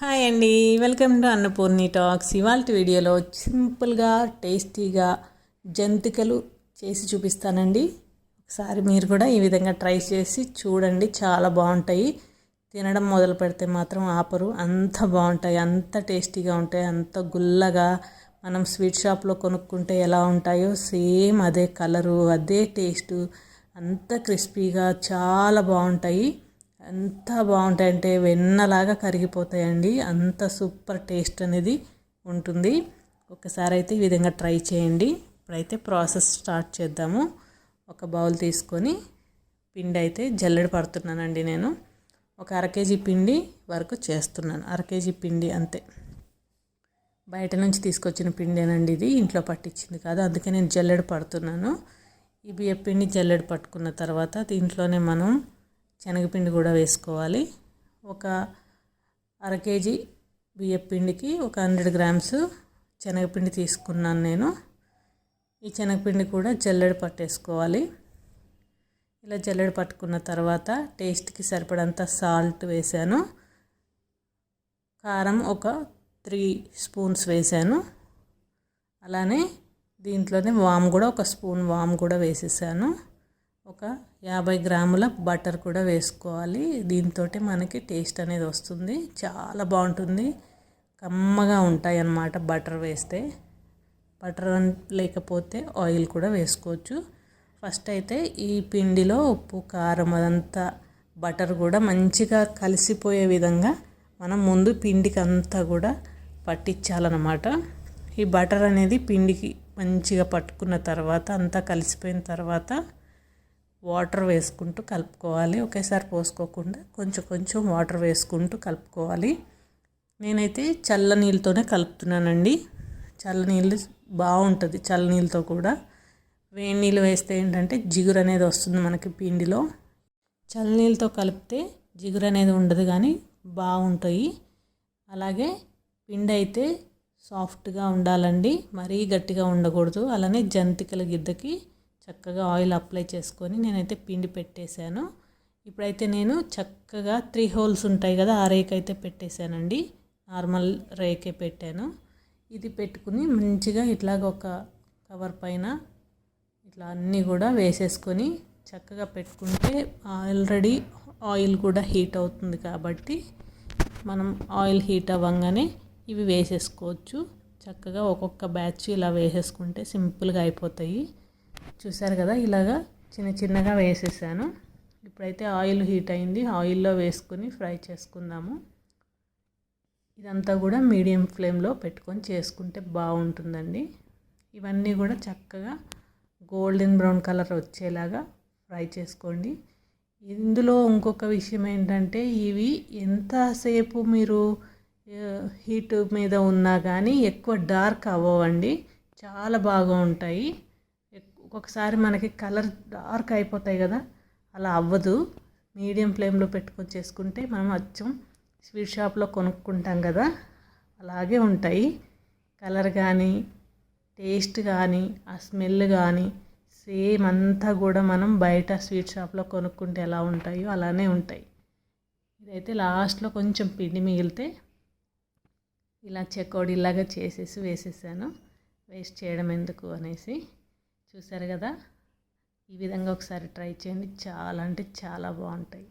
Hi అండి. Welcome to Annapurni talks. ఇవాళ వీడియోలో సింపుల్గా టేస్టీగా జంతికలు చేసి చూపిస్తానండి. ఒకసారి మీరు కూడా ఈ విధంగా ట్రై చేసి చూడండి. చాలా బాగుంటాయి. తినడం మొదలు పెడితే మాత్రం ఆపరు. అంత బాగుంటాయి. అంత టేస్టీగా ఉంటాయి. అంత గుల్లగా మనం స్వీట్ షాప్లో కొనుక్కుంటే ఎలా ఉంటాయో సేమ్ అదే కలరు అదే టేస్టు అంత క్రిస్పీగా చాలా బాగుంటాయి. ఎంత బాగుంటాయంటే వెన్నలాగా కరిగిపోతాయండి. అంత సూపర్ టేస్ట్ అనేది ఉంటుంది. ఒకసారి అయితే ఈ విధంగా ట్రై చేయండి. ఇప్పుడైతే ప్రాసెస్ స్టార్ట్ చేద్దాము. ఒక బౌల్ తీసుకొని పిండి అయితే జల్లెడ పడుతున్నానండి నేను. ఒక అర కేజీ పిండి వరకు చేస్తున్నాను. అర కేజీ పిండి అంతే. బయట నుంచి తీసుకొచ్చిన పిండేనండి ఇది. ఇంట్లో పట్టించింది కాదు. అందుకే నేను జల్లెడ పడుతున్నాను. ఈ బియ్య పిండి జల్లెడ పట్టుకున్న తర్వాత దీంట్లోనే మనం శనగపిండి కూడా వేసుకోవాలి. ఒక అర కేజీ బియ్యపిండికి ఒక హండ్రెడ్ గ్రామ్స్ శనగపిండి తీసుకున్నాను నేను. ఈ శనగపిండి కూడా జల్లెడ పట్టేసుకోవాలి. ఇలా జల్లెడ పట్టుకున్న తర్వాత టేస్ట్కి సరిపడంత సాల్ట్ వేసాను. కారం ఒక త్రీ స్పూన్స్ వేసాను. అలానే దీంట్లోనే వామ్ కూడా ఒక స్పూన్ వామ్ కూడా వేసేసాను. ఒక యాభై గ్రాముల బటర్ కూడా వేసుకోవాలి. దీంతో మనకి టేస్ట్ అనేది వస్తుంది. చాలా బాగుంటుంది. కమ్మగా ఉంటాయి అన్నమాట బటర్ వేస్తే. బటర్ లేకపోతే ఆయిల్ కూడా వేసుకోవచ్చు. ఫస్ట్ అయితే ఈ పిండిలో ఉప్పు కారం అదంతా బటర్ కూడా మంచిగా కలిసిపోయే విధంగా మనం ముందు పిండికి అంతా కూడా పట్టించాలన్నమాట. ఈ బటర్ అనేది పిండికి మంచిగా పట్టుకున్న తర్వాత అంతా కలిసిపోయిన తర్వాత వాటర్ వేసుకుంటూ కలుపుకోవాలి. ఒకేసారి పోసుకోకుండా కొంచెం కొంచెం వాటర్ వేసుకుంటూ కలుపుకోవాలి. నేనైతే చల్ల నీళ్ళతోనే కలుపుతున్నానండి. చల్ల నీళ్ళు బాగుంటుంది చల్ల నీళ్ళతో కూడా. వేడి నీళ్ళు వేస్తే ఏంటంటే జిగురు అనేది వస్తుంది మనకి పిండిలో. చల్ల నీళ్ళతో కలిపితే జిగురు అనేది ఉండదు కానీ బాగుంటాయి. అలాగే పిండి అయితే సాఫ్ట్గా ఉండాలండి. మరీ గట్టిగా ఉండకూడదు. అలానే జంతికల గిద్దకి చక్కగా ఆయిల్ అప్లై చేసుకొని నేనైతే పిండి పెట్టేశాను. ఇప్పుడైతే నేను చక్కగా త్రీ హోల్స్ ఉంటాయి కదా ఆ రేక్ అయితే పెట్టేశానండి. నార్మల్ రేకే పెట్టాను. ఇది పెట్టుకుని మంచిగా ఇట్లాగ ఒక కవర్ పైన ఇట్లా అన్నీ కూడా వేసేసుకొని చక్కగా పెట్టుకుంటే ఆల్రెడీ ఆయిల్ కూడా హీట్ అవుతుంది కాబట్టి మనం ఆయిల్ హీట్ అవ్వగానే ఇవి వేసేసుకోవచ్చు. చక్కగా ఒక్కొక్క బ్యాచ్ ఇలా వేసేసుకుంటే సింపుల్గా అయిపోతాయి. చూసారు కదా ఇలాగా చిన్న చిన్నగా వేసేసాను. ఇప్పుడైతే ఆయిల్ హీట్ అయింది. ఆయిల్లో వేసుకుని ఫ్రై చేసుకుందాము. ఇదంతా కూడా మీడియం ఫ్లేమ్లో పెట్టుకొని చేసుకుంటే బాగుంటుందండి. ఇవన్నీ కూడా చక్కగా గోల్డెన్ బ్రౌన్ కలర్ వచ్చేలాగా ఫ్రై చేసుకోండి. ఇందులో ఇంకొక విషయం ఏంటంటే ఇవి ఎంతసేపు మీరు హీట్ మీద ఉన్నా కానీ ఎక్కువ డార్క్ అవ్వవండి. చాలా బాగా ఉంటాయి ఒక్కొక్కసారి మనకి కలర్ డార్క్ అయిపోతాయి కదా అలా అవ్వదు. మీడియం ఫ్లేమ్లో పెట్టుకొని చేసుకుంటే మనం అచ్చం స్వీట్ షాప్లో కొనుక్కుంటాం కదా అలాగే ఉంటాయి. కలర్ కానీ టేస్ట్ కానీ ఆ స్మెల్ కానీ సేమ్ అంతా కూడా మనం బయట స్వీట్ షాప్లో కొనుక్కుంటే ఎలా ఉంటాయో అలానే ఉంటాయి. ఇదైతే లాస్ట్లో కొంచెం పిండి మిగిలితే ఇలా చెకోడీలాగా చేసేసి వేసేసాను. వేస్ట్ చేయడం ఎందుకు అనేసి చూసారు కదా? ఈ విధంగా ఒకసారి ట్రై చేయండి. చాలా అంటే చాలా బాగుంటాయి.